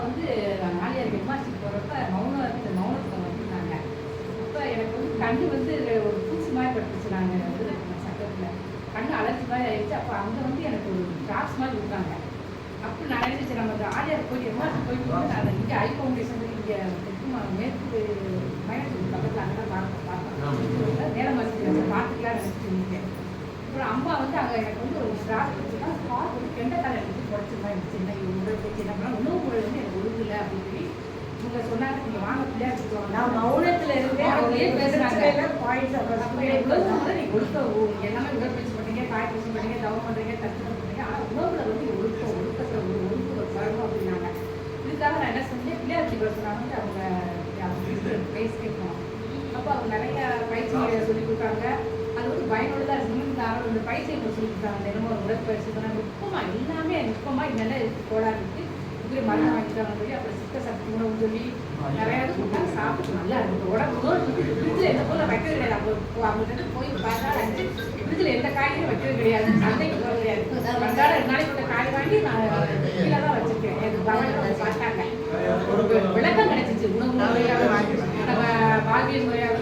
வந்து நாளியார் ஹெட்மாஸ்டர் போகிறப்ப மௌனத்தை மௌனத்தில் வந்திருந்தாங்க அப்போ எனக்கு வந்து கண்ணு வந்து ஒரு பூச்சி மாதிரி பட்டுச்சு நாங்கள் இது சட்டத்தில் கண்ணு அலர்ஜி மாதிரி ஆயிடுச்சு. அப்போ அங்கே வந்து எனக்கு ஒரு ட்ராப்ஸ் மாதிரி கொடுத்தாங்க. அப்போ நான் நினைச்சேன் நம்ம ஆலியார் போய் ஹெட்மாஸ்டர் போயிட்டு வந்து நான் இங்கே ஐ ஃபவுண்டேஷன் இங்கே மேற்கு மயிலாடுதுறை பக்கத்தில் அங்கே தான் பார்த்தேன் பார்த்தேன் பார்த்துக்கலாம் நினச்சிட்டு அப்புறம் அம்மா வந்து அங்கே எனக்கு வந்து ஒரு ஸ்டார்ட் வச்சுன்னா ஸ்டார்ட் வந்து கெண்டக்கால எடுத்து குறைச்ச மாதிரி இருந்துச்சு என்ன பண்ணா உணவு முறை வந்து எனக்கு ஒழுங்குல அப்படின்னு சொல்லி இவங்க சொன்னாங்க நீங்கள் வாங்க பிள்ளையார் நான் மௌனத்துல இருந்தேன் அவங்களே பேசுறாங்க. பாயிண்ட்ஸ் அப்போ அப்புறம் எவ்வளவு வந்து நீங்க ஒழுக்க எல்லாமே உடற்பயிற்சி காய் பயிற்சி பண்ணீங்க தவம் பண்றீங்க தத்துவம் பண்றீங்க ஆனா உணவுல வந்து ஒழுக்கம் ஒழுக்கத்தை ஒரு ஒழுங்கு வரணும் அப்படின்னாங்க. இதுக்காக நான் என்ன செஞ்சேன் பிள்ளையார் சொன்னாங்க அவங்க பேஸ் கேட்கணும். அப்போ அவங்க நிறைய பயிற்சிகளை சொல்லி கொடுத்தாங்க. அது வந்து பயனுள்ளதா இருக்கு இந்த பயிற்சி சொல்லி கொடுத்தாங்க. தினமும் உடற்பயிற்சி பண்ணாங்க நுட்பமா எல்லாமே நுட்பமா இதெல்லாம் கோடாக இருக்கு இப்படி மருந்து வாங்கிட்டாங்க சொல்லி அப்புறம் சித்த சக்தி உணவு சொல்லி நிறைய இது கொடுத்தாங்க சாப்பிட்டு நல்லா இருக்கும் உடம்பு ஃப்ரிட்ஜில் எந்த போல வைக்கிறது கிடையாது. அவங்க அவங்கள்ட்ட போய் பார்த்தா வந்து ஃப்ரிட்ஜில் எந்த காயும் வைக்கிறது கிடையாது. சந்தைக்கு போக கிடையாது வந்தாலும் ரெண்டு நாளைக்கு இந்த காய் வாங்கி நான் கீழே தான் வச்சிருக்கேன். எனக்கு கவனம் பார்த்தாங்க. ஒரு விளக்கம் கிடைச்சிச்சு. உணவு முறையாக நம்ம வாழ்வியல் முறையாக